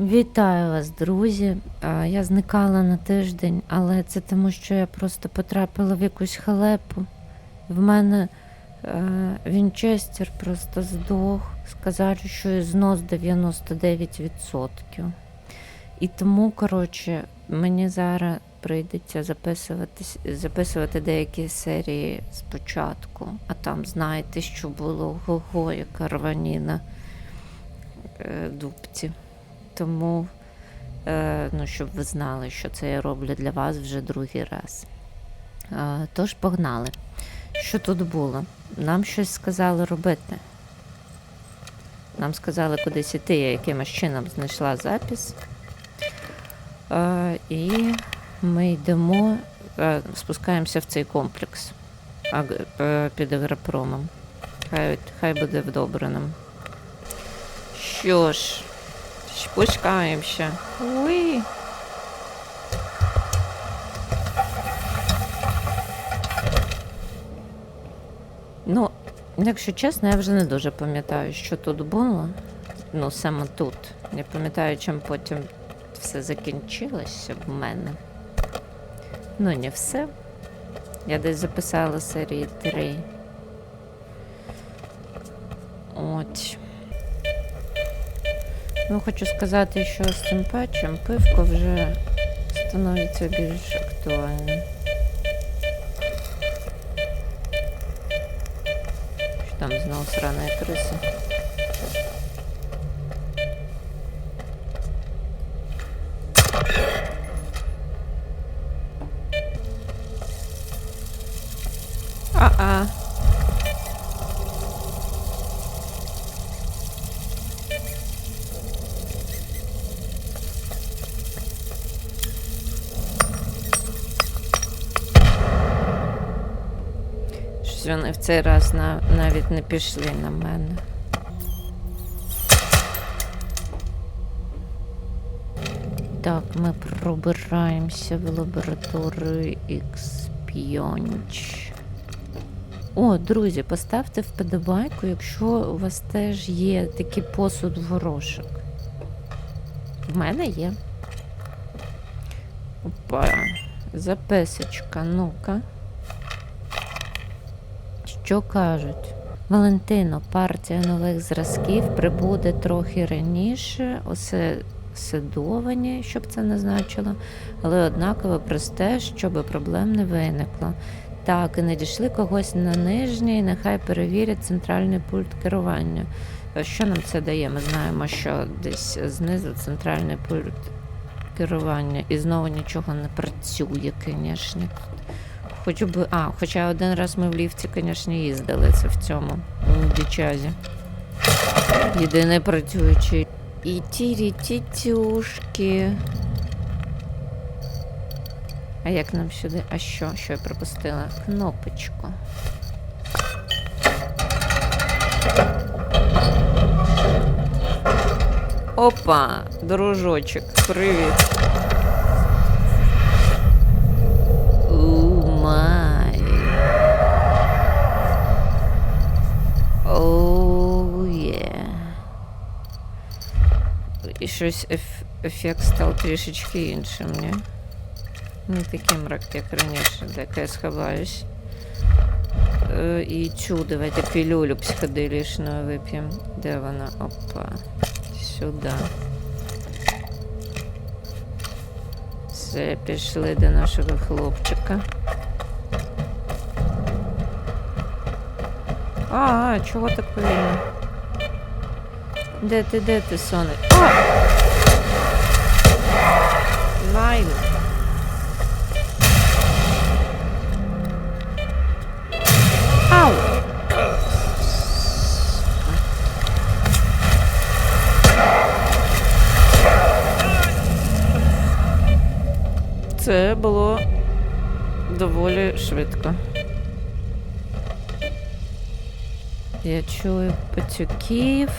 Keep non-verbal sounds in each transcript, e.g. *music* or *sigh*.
Вітаю вас, друзі. Я зникала на тиждень, але це тому, що я просто потрапила в якусь халепу. В мене е, Вінчестер просто здох. Сказали, що знос 99%. І тому, коротше, мені зараз прийдеться записуватись, записувати деякі серії спочатку. А там знаєте, що було ого, яка рваніна е, дубці. Тому, е, ну, щоб ви знали, що це я роблю для вас вже другий раз. Тож погнали. Що тут було? Нам щось сказали робити. Нам сказали кудись іти, я якимось чином знайшла запис. І ми йдемо, е, спускаємося в цей комплекс е, під агропромом. Хай, хай буде вдобреним. Що ж, спускаємося. Уй. Ну, якщо чесно, я вже не дуже пам'ятаю, що тут було. Ну, саме тут. Не пам'ятаю, чим потім все закінчилося в мене. Ну, не все. Я десь записала серії 3. От. Ну, хочу сказати, що з цим патчем пивко вже становиться більш актуальним. Там знову сраная криса? А-а. Щось вони в цей раз на, навіть не пішли на мене. Так, ми пробираємося в лабораторію X5. О, друзі, поставте вподобайку, якщо у вас теж є такий посуд в горошок. В мене є. Опа, записочка, ну-ка. Що кажуть? Валентино, партія нових зразків прибуде трохи раніше, осе седовані, щоб це не значило, але однаково просте, щоб проблем не виникло. Так, і надійшли когось на нижній, нехай перевірять центральний пульт керування. Що нам це дає? Ми знаємо, що десь знизу центральний пульт керування і знову нічого не працює, звісно. Хоч би. А, хоча один раз ми в ліфті, звісно, їздили це в цьому м, дичазі. Єдиний працюючий. І тірі тітюшки. А як нам сюди? А що? Що я пропустила? Кнопочку. Опа, дружочок, привіт. У май. Оу є. І щось еф- ефект став трішечки іншим, ні? Не такий мрак, як раніше, де я сховаюсь. Е, І цю давайте пілюлю психоделічну вип'ємо. Де вона? Опа. Сюди. Все, пішли до нашого хлопчика. А, а чого так повільно? Де ти, де ти, соне? О! Найн. Ау! Це було доволі швидко. Я чую пацюків.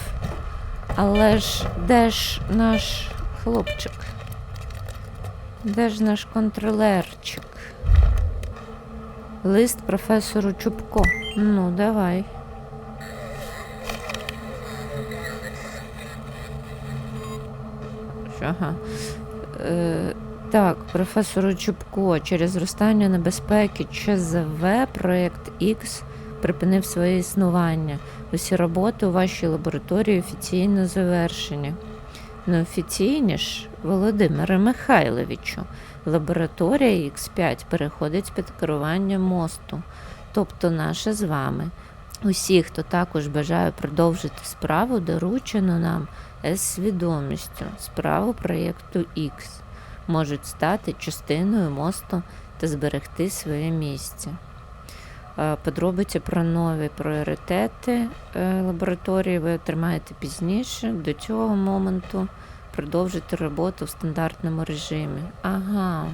Але ж де ж наш хлопчик? Де ж наш контролерчик? Лист професору Чубко. Ну, давай. Ага. Е, так, професору Чубко, через зростання небезпеки ЧЗВ проєкт X припинив своє існування. Усі роботи у вашій лабораторії офіційно завершені. Неофіційні ж, Володимире Михайловичу, лабораторія X5 переходить під керування мосту, тобто наша з вами. Усі, хто також бажає продовжити справу, доручено нам з свідомістю справу проєкту X, можуть стати частиною мосту та зберегти своє місце. Е, Подробиці про нові пріоритети е, лабораторії ви отримаєте пізніше. До цього моменту продовжити роботу в стандартному режимі. Ага.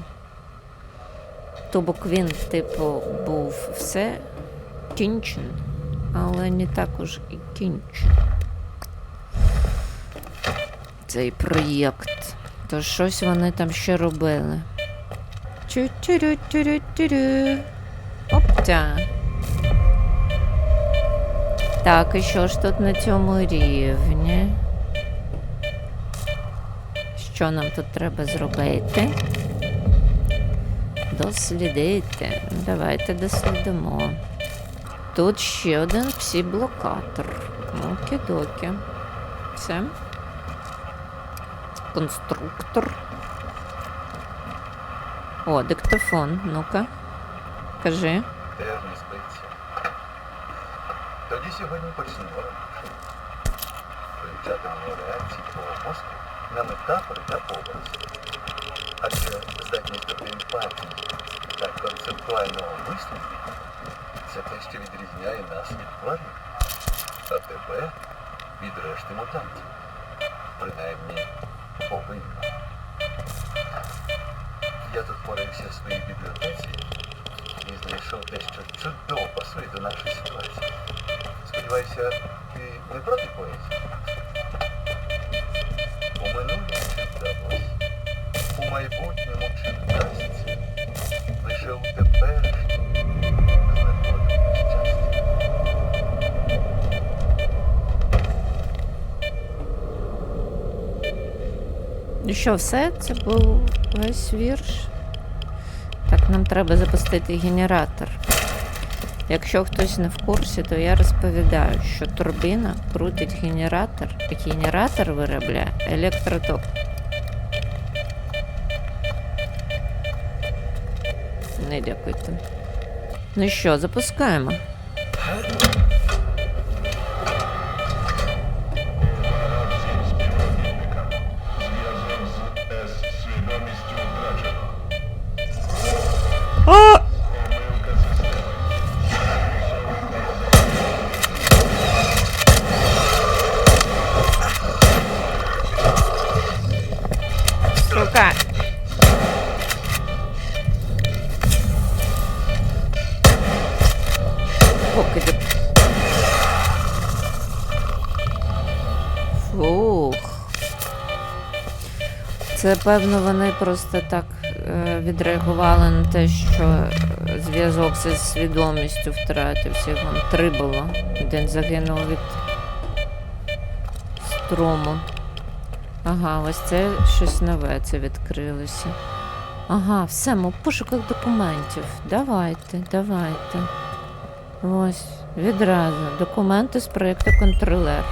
Тобто він, типу, був все кінчен, але не також і кінчен. Цей проєкт. То щось вони там ще робили. Чу-чу-рю-чу-рю-чу-рю. Оптя. Так, і що ж тут на цьому рівні? Що нам тут треба зробити? Дослідити. Давайте дослідимо. Тут ще один псі-блокатор. Окі-докі. Все. Конструктор. О, диктофон. Ну-ка. Кажи. Теж не спиться. Тоді сьогодні почнемо. Вивчатимемо реакції твого мозку на метафори та образи. Адже здатність до емпатії та концептуального мислення це те, що відрізняє нас від тварин, а тебе від решти мутантів. Принаймні повинна. Я тут порився в своїй бібліотеці і знайшов те, що чудово пасує до нашої ситуації. Сподіваюся, ти не проти поезії? У минулому чи у майбутньому чи вдасться. Лише у теперішньому знаходимо щастя. І що, все? Це був весь вірш. Так, нам треба запустити генератор. Якщо хтось не в курсі, то я розповідаю, що турбіна крутить генератор, а генератор виробляє електроток. Не дякуйте. Ну що, запускаємо. Це певно вони просто так е, відреагували на те, що зв'язок зі свідомістю втратився. Вон три було. Один загинув від струму. Ага, ось це щось нове це відкрилося. Ага, все, ми в пошуках документів. Давайте, давайте. Ось, відразу. Документи з проєкту контролер.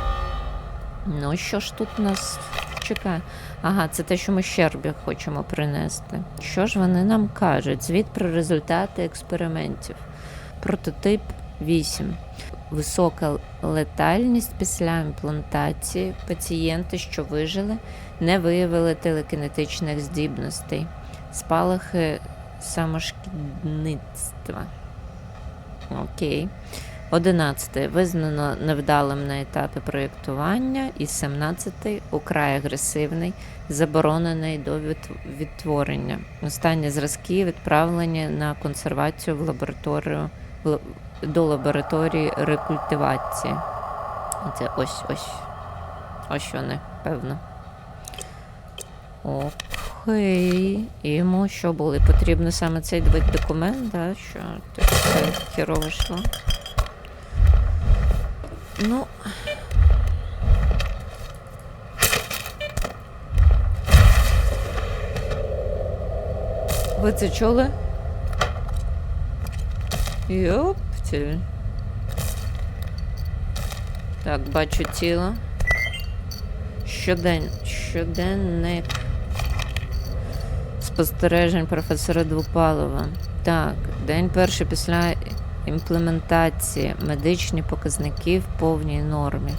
Ну, що ж тут нас чекає? Ага, це те, що ми Щербі хочемо принести. Що ж вони нам кажуть? Звіт про результати експериментів. Прототип 8. Висока летальність після імплантації. Пацієнти, що вижили, не виявили телекінетичних здібностей. Спалахи самошкідництва. Окей. 11. Визнано невдалим на етапі проєктування. І 17. Украй агресивний, заборонений до відтворення. Останні зразки відправлені на консервацію в лабораторію до лабораторії рекультивації. Це ось ось. Ось вони, певно. Окей. Йому що були? Потрібно саме цей документ, да? що так хірово йшло. Ну. Ви це чули? Йоптіль. Так, бачу тіло. Щодень? Щоденник. Спостережень професора Двупалова. Так, день перший після імплементації. Медичні показники в повній нормі.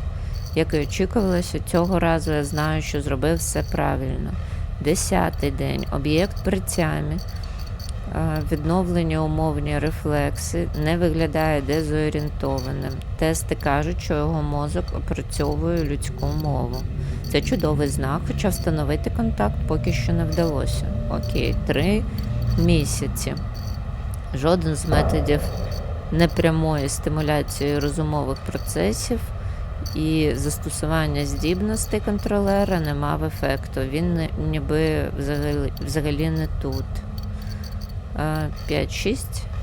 Як і очікувалося, цього разу я знаю, що зробив все правильно. Десятий день. Об'єкт при тямі. Відновлені умовні рефлекси не виглядає дезорієнтованим. Тести кажуть, що його мозок опрацьовує людську мову. Це чудовий знак, хоча встановити контакт поки що не вдалося. Окей, три місяці. Жоден з методів непрямої стимуляції розумових процесів і застосування здібностей контролера не мав ефекту. Він ніби взагалі, взагалі не тут. Е, 5-6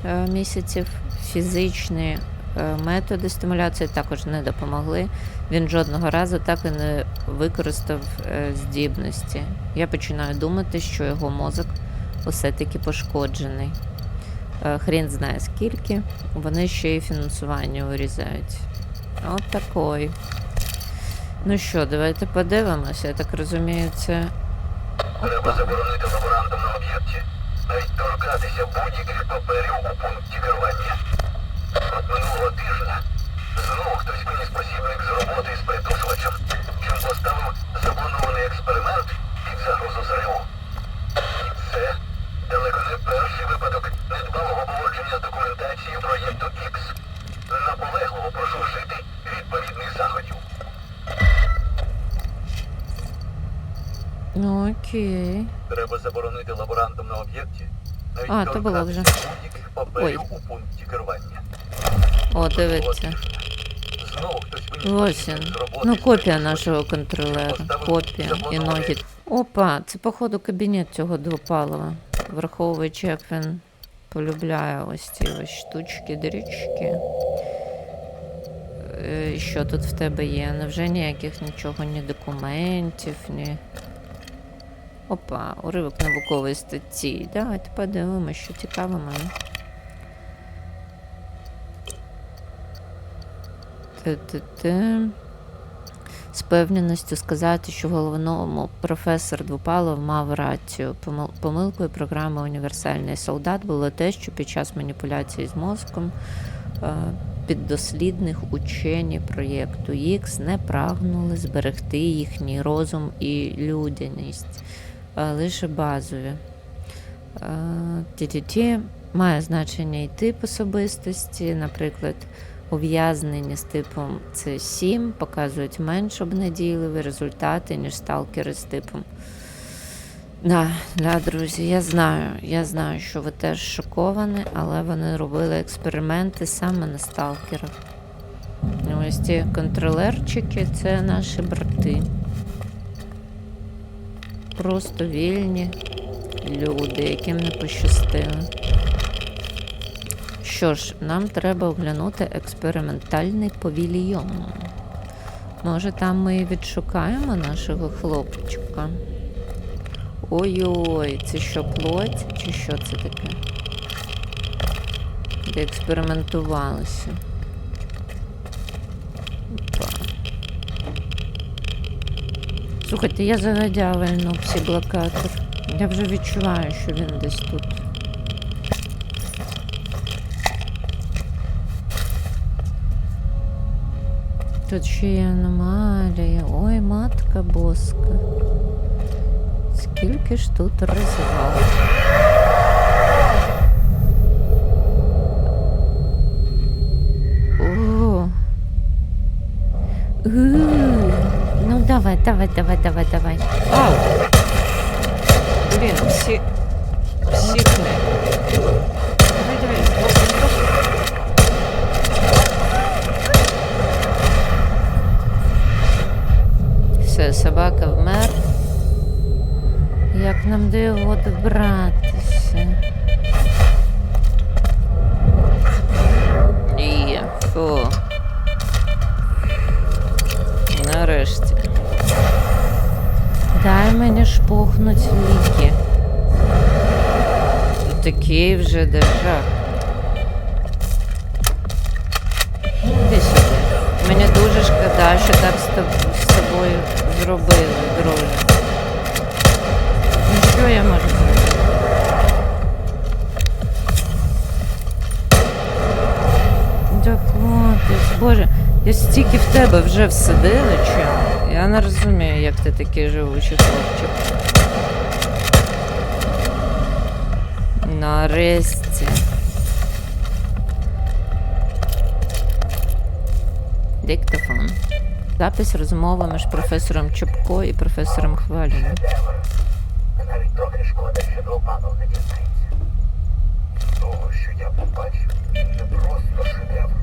е, місяців. Фізичні е, методи стимуляції також не допомогли. Він жодного разу так і не використав е, здібності. Я починаю думати, що його мозок усе-таки пошкоджений. Е, Хрін знає скільки. Вони ще й фінансування урізають. От такой. Ну що, давайте подивимося. Я так розумію, це. Треба заборонити лаборантам на об'єкті. Навіть торкатися будь-яких паперів у пункті керування. От минулого тижня знову хтось виніс посібник з роботи з притушувачем, чим поставив запланований експеримент під загрозу зриву. Далеко не перший випадок недбалого поводження з документацією проєкту X. Наполегливо прошу вжити відповідних заходів. Ну окей. Треба заборонити лаборантам на об'єкті. А, то було вже. Ой. у пункті керування. О, дивіться. Роботи Ну, копія нашого контролера. Копія і ноги. Опа, це походу кабінет цього двопалова. Враховуючи, як він полюбляє ось ці ось штучки, дрючки. Е, Що тут в тебе є? Невже ніяких нічого, ні документів, ні. Опа, уривок наукової статті. Давайте подивимося, що цікаво мене. Те-те-те. З певненістю сказати, що в головному професор Двупалов мав рацію. Помилкою програми Універсальний солдат було те, що під час маніпуляції з мозком е, піддослідних учені проєкту X не прагнули зберегти їхній розум і людяність, лише базові. Е, ті-ті-ті має значення і тип особистості, наприклад, ув'язнені з типом С7 показують менш обнадійливі результати, ніж сталкери з типом. Да, да, друзі, я знаю, я знаю, що ви теж шоковані, але вони робили експерименти саме на сталкерах. Ось ці контролерчики це наші брати. Просто вільні люди, яким не пощастило. Що ж, нам треба оглянути експериментальний павільйон. Може, там ми і відшукаємо нашого хлопчика. Ой-ой, це що, плоть? Чи що це таке? Де експериментувалося. Опа. Слухайте, я загадя вальну псиблокатор. Я вже відчуваю, що він десь тут. Тут ще є аномалія. Ой, матка боска. Скільки ж тут розвал. О. Ууу. Ну давай, давай, давай, давай, давай. Ау. Блін, всі. Всі. Давай, собака вмер. Як нам до його добратися? Є, фу. Нарешті. Дай мені шпухнуть ліки. такий вже держав. Я стільки в тебе вже всадила, чим? Я не розумію, як ти такий живучий хлопчик. Нарешті. Диктофон. Запис розмови між професором Чопко і професором Хваліним. Навіть трохи шкода, що Довбанов не дізнається. Того, що я побачив, це просто шедевр.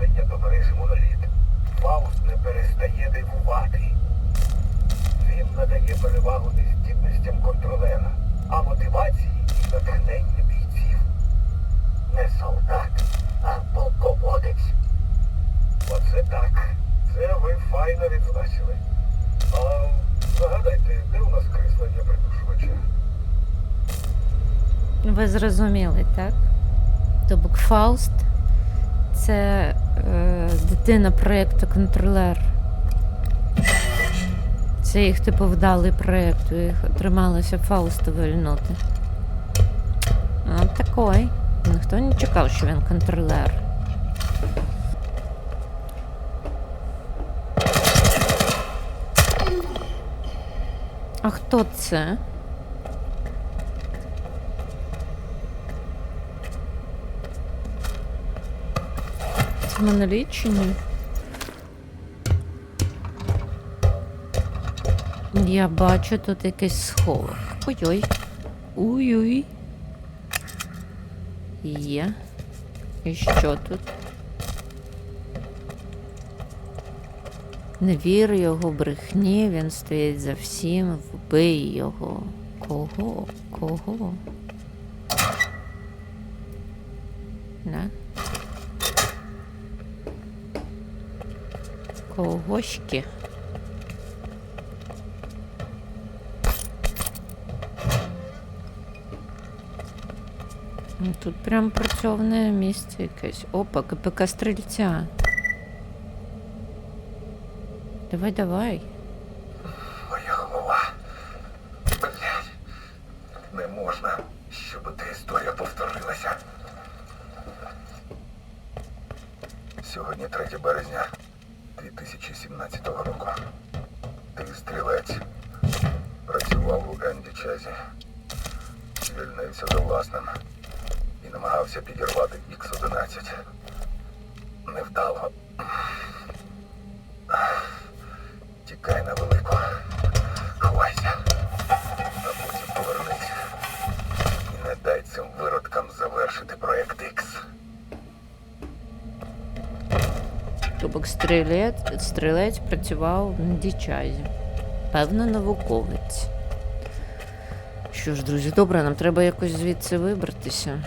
Після до мережі моноліт Фауст не перестає дивувати. Він надає перевагу не здібностям контролера, а мотивації і натхненню бійців. Не солдат, а полководець. Оце так. Це ви файно відзначили. А загадайте, де у нас креслення придушувача? Ви зрозуміли, так? Тобто Фауст це дитина проєкту контролер. Це їх типу вдалий проєкт, у їх трималося Фаусту вильнути. От такий. Ніхто не чекав, що він контролер. А хто це? Моноліт чи? Я бачу тут якийсь сховок. Ой-ой. Ой-ой. Є. І що тут? Не вір його брехні, він стоїть за всім, вбий його. Кого? Кого? Когоськи. Ну, Тут прям працьовне місце якесь. Опа, КПК стрільця. Давай, давай. Сьогодні 3 березня 2017 року. Ти стрілець. Працював у Енді Чазі. Звільнився за власним. І намагався підірвати Х-11. Невдало. Тікай на велику. Ховайся. А потім повернись. І не дай цим виродкам завершити проект X. Тобто стрілець, стрілець працював на дічазі. Певно, науковець. Що ж, друзі, добре, нам треба якось звідси вибратися.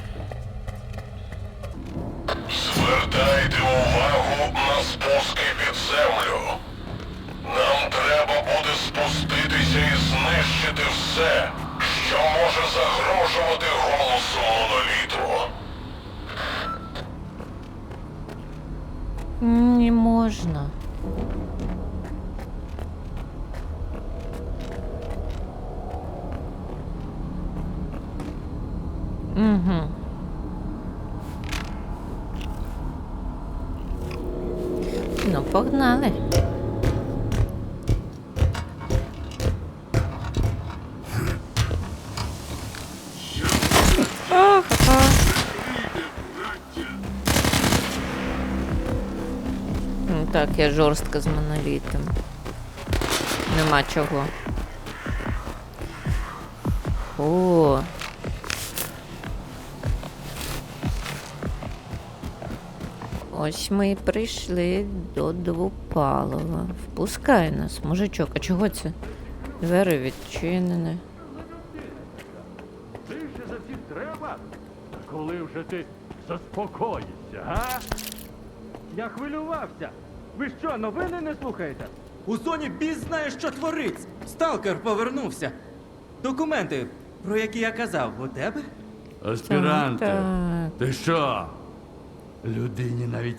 Звертайте увагу на спуски під землю. Нам треба буде спуститися і знищити все, що може загрожувати голосу моноліту. Не можна. Угу. Ну, погнали. Так, я жорстка з монолітом. Нема чого. О. Ось ми і прийшли до двопалова. Впускай нас, мужичок. А чого це? Двері відчинені. Більше за всіх треба? Коли вже ти заспокоїшся, га? Я хвилювався. Ви що, новини не слухаєте? У зоні біс знає, що творить. Сталкер повернувся. Документи про які я казав, у тебе? Аспіранте, Так, ти що? Людині навіть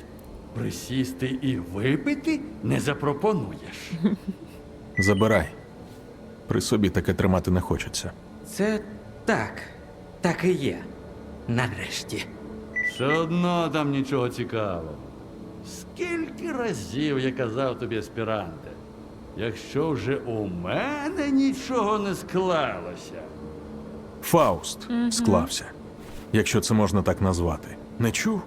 присісти і випити не запропонуєш. *laughs* Забирай. При собі таке тримати не хочеться. Це так. Так і є. Нарешті. Все одно там нічого цікавого. Скільки разів я казав тобі, аспіранте, якщо вже у мене нічого не склалося. Фауст склався, якщо це можна так назвати. Не чув?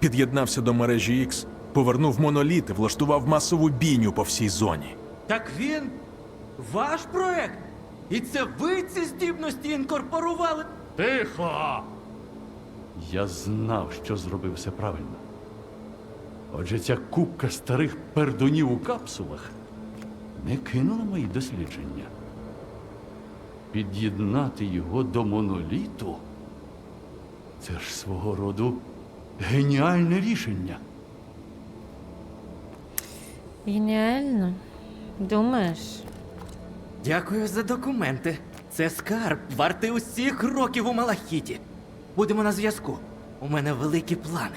Під'єднався до мережі X, повернув моноліт і влаштував масову бійню по всій зоні. Так він ваш проект? І це ви ці здібності інкорпорували? Тихо! Я знав, що зробив все правильно. Отже, ця купка старих пердунів у капсулах не кинула мої дослідження. Під'єднати його до моноліту це ж свого роду геніальне рішення. Геніально. Думаєш? Дякую за документи. Це скарб, вартий усіх років у Малахіті. Будемо на зв'язку. У мене великі плани.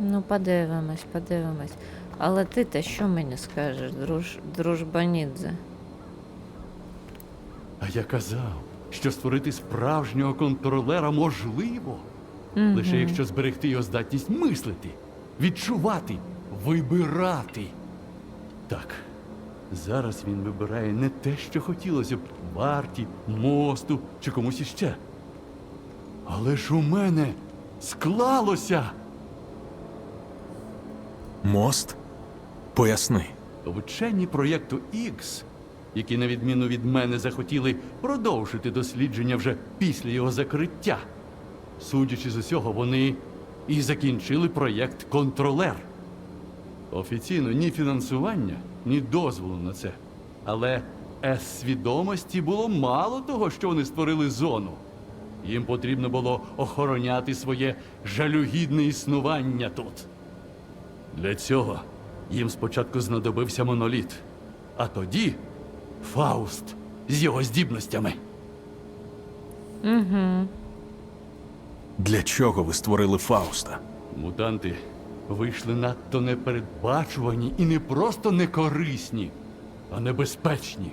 Ну, подивимось, подивимось. Але ти те що мені скажеш, друж... дружбанідзе? А я казав, що створити справжнього контролера можливо, лише якщо зберегти його здатність мислити, відчувати, вибирати. Так, зараз він вибирає не те, що хотілося б варті, мосту чи комусь іще. Але ж у мене склалося. Мост? Поясни. Вчені проєкту X, які, на відміну від мене, захотіли продовжити дослідження вже після його закриття. Судячи з усього, вони і закінчили проєкт Контролер. Офіційно ні фінансування, ні дозволу на це. Але С-свідомості було мало того, що вони створили зону. Їм потрібно було охороняти своє жалюгідне існування тут. Для цього їм спочатку знадобився моноліт, а тоді Фауст з його здібностями. Для чого ви створили Фауста? Мутанти вийшли надто непередбачувані і не просто некорисні, а небезпечні.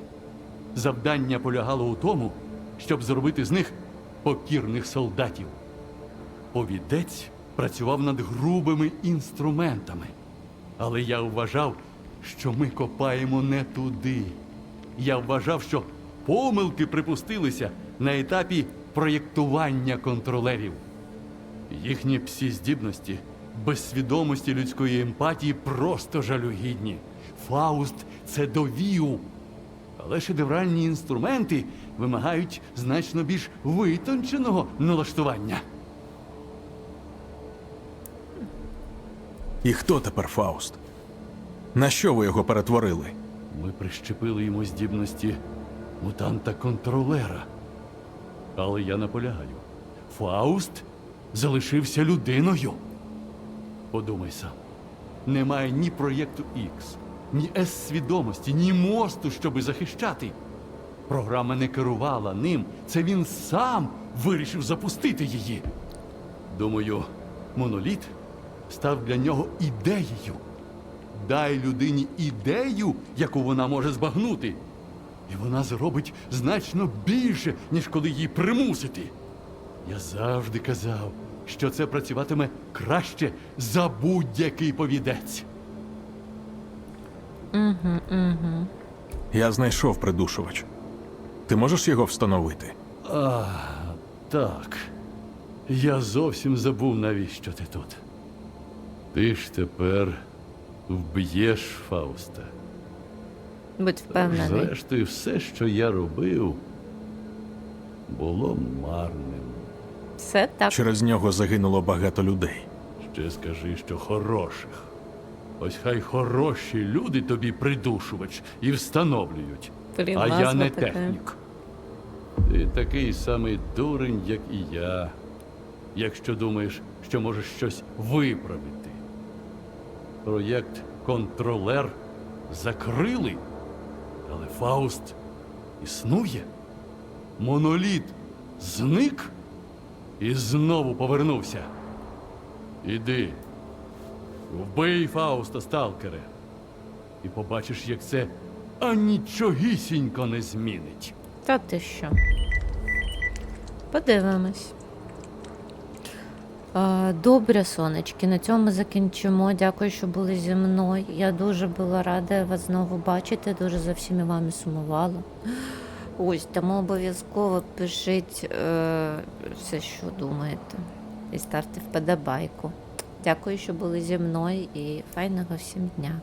Завдання полягало у тому, щоб зробити з них покірних солдатів. Повідець працював над грубими інструментами. Але я вважав, що ми копаємо не туди. Я вважав, що помилки припустилися на етапі проєктування контролерів. Їхні псі-здібності, без свідомості людської емпатії просто жалюгідні. Фауст це довів. Але шедевральні інструменти вимагають значно більш витонченого налаштування. І хто тепер Фауст? На що ви його перетворили? Ми прищепили йому здібності мутанта-контролера. Але я наполягаю. Фауст залишився людиною. Подумай сам. Немає ні проєкту X, ні С-свідомості, ні мосту, щоби захищати. Програма не керувала ним. Це він сам вирішив запустити її. Думаю, моноліт став для нього ідеєю. Дай людині ідею, яку вона може збагнути. І вона зробить значно більше, ніж коли її примусити. Я завжди казав, що це працюватиме краще за будь-який повідець. Я знайшов придушувач. Ти можеш його встановити? А, так. Я зовсім забув, навіщо ти тут. Ти ж тепер вб'єш Фауста. Будь впевнений. Зрештою, все, що я робив, було марним. Все так. Через нього загинуло багато людей. Ще скажи, що хороших. Ось хай хороші люди тобі придушувач і встановлюють. Блін, а я не така. технік. Ти такий самий дурень, як і я, якщо думаєш, що можеш щось виправити. Проєкт Контролер закрили, але Фауст існує. Моноліт зник і знову повернувся. Іди, вбий Фауста, сталкере, і побачиш, як це анічогісінько не змінить. Та ти що? Подивимось. А, Добре, сонечки, на цьому закінчимо. Дякую, що були зі мною. Я дуже була рада вас знову бачити, дуже за всіми вами сумувала. Ось, тому обов'язково пишіть е, все, що думаєте. І ставте вподобайку. Дякую, що були зі мною і файного всім дня.